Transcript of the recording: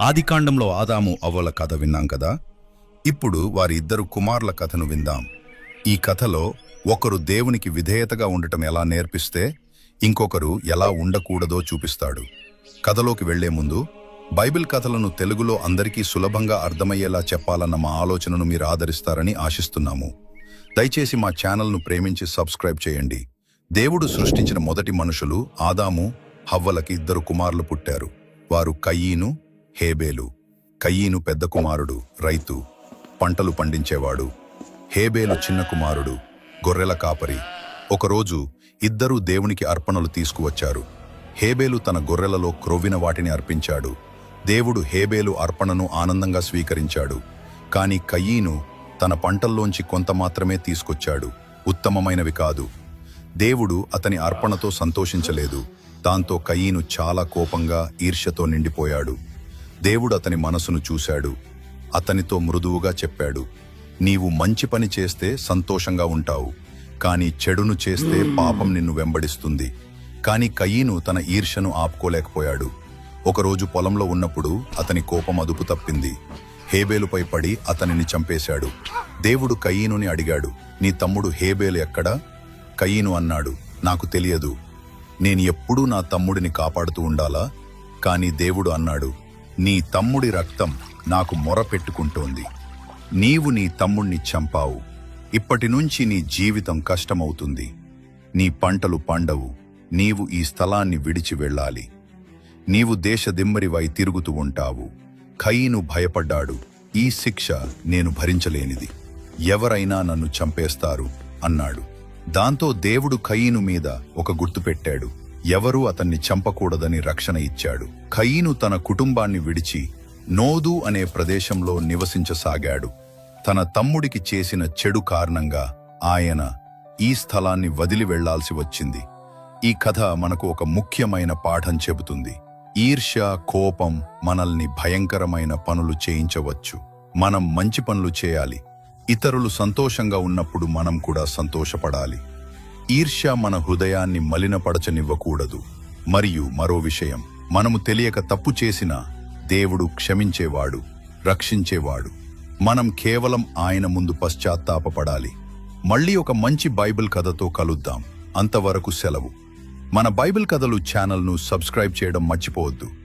ఆదికాండంలో ఆదాము అవ్వల కథ విన్నాం కదా? ఇప్పుడు వారి ఇద్దరు కుమారుల కథను విందాం. ఈ కథలో ఒకరు దేవునికి విధేయతగా ఉండటం ఎలా నేర్పిస్తే ఇంకొకరు ఎలా ఉండకూడదో చూపిస్తాడు. కథలోకి వెళ్ళే ముందు బైబిల్ కథలను తెలుగులో అందరికీ సులభంగా అర్థమయ్యేలా చెప్పాలన్న మా ఆలోచనను మీరు ఆదరిస్తారని ఆశిస్తున్నాము. దయచేసి మా ఛానల్ను ప్రేమించి సబ్స్క్రైబ్ చేయండి. దేవుడు సృష్టించిన మొదటి మనుషులు ఆదాము హవ్వలకి ఇద్దరు కుమారులు పుట్టారు. వారు కయ్యీను హేబేలు కయ్యీను పెద్ద కుమారుడు రైతు పంటలు పండించేవాడు హేబేలు చిన్న కుమారుడు గొర్రెల కాపరి. ఒకరోజు ఇద్దరూ దేవునికి అర్పణలు తీసుకువచ్చారు. హేబేలు తన గొర్రెలలో క్రొవ్విన వాటిని అర్పించాడు. దేవుడు హేబేలు అర్పణను ఆనందంగా స్వీకరించాడు. కాని కయ్యీను తన పంటల్లోంచి కొంత మాత్రమే తీసుకొచ్చాడు. ఉత్తమమైనవి కాదు. దేవుడు అతని అర్పణతో సంతోషించలేదు. దాంతో కయీను చాలా కోపంగా ఈర్ష్యతో నిండిపోయాడు. దేవుడు అతని మనసును చూశాడు. అతనితో మృదువుగా చెప్పాడు. నీవు మంచి పని చేస్తే సంతోషంగా ఉంటావు. కాని చెడును చేస్తే పాపం నిన్ను వెంబడిస్తుంది. కాని కయీను తన ఈర్ష్యను ఆపుకోలేకపోయాడు. ఒకరోజు పొలంలో ఉన్నప్పుడు అతని కోపం అదుపు తప్పింది. హేబేలుపై పడి అతనిని చంపేశాడు. దేవుడు కయీనుని అడిగాడు నీ తమ్ముడు హేబేలు ఎక్కడా? కయీను అన్నాడు నాకు తెలియదు. నేను ఎప్పుడూ నా తమ్ముడిని కాపాడుతూ ఉండాలా? కాని దేవుడు అన్నాడు నీ తమ్ముడి రక్తం నాకు మొరపెట్టుకుంటోంది. నీవు నీ తమ్ముణ్ణి చంపావు. ఇప్పటి నుంచి నీ జీవితం కష్టమవుతుంది. నీ పంటలు పండవు. నీవు ఈ స్థలాన్ని విడిచి వెళ్ళాలి. నీవు దేశదిమ్మరివై తిరుగుతూ ఉంటావు. ఖయీను భయపడ్డాడు. ఈ శిక్ష నేను భరించలేనిది. ఎవరైనా నన్ను చంపేస్తారు అన్నాడు. దాంతో దేవుడు ఖయీను మీద ఒక గుర్తు పెట్టాడు. ఎవరూ అతన్ని చంపకూడదని రక్షణ ఇచ్చాడు. ఖయీను తన కుటుంబాన్ని విడిచి నోదు అనే ప్రదేశంలో నివసించసాగాడు. తన తమ్ముడికి చేసిన చెడు కారణంగా ఆయన ఈ స్థలాన్ని వదిలి వెళ్ళాల్సి వచ్చింది. ఈ కథ మనకు ఒక ముఖ్యమైన పాఠం చెబుతుంది. ఈర్ష్య కోపం మనల్ని భయంకరమైన పనులు చేయించవచ్చు. మనం మంచి పనులు చేయాలి. ఇతరులు సంతోషంగా ఉన్నప్పుడు మనం కూడా సంతోషపడాలి. ఈర్ష్య మన హృదయాన్ని మలినపడచనివ్వకూడదు మరియు మరో విషయం మనము తెలియక తప్పు చేసినా దేవుడు క్షమించేవాడు రక్షించేవాడు. మనం కేవలం ఆయన ముందు పశ్చాత్తాపపడాలి. మళ్ళీ ఒక మంచి బైబిల్ కథతో కలుద్దాం. అంతవరకు సెలవు. మన బైబిల్ కథలు ఛానల్ను సబ్స్క్రైబ్ చేయడం మర్చిపోవద్దు.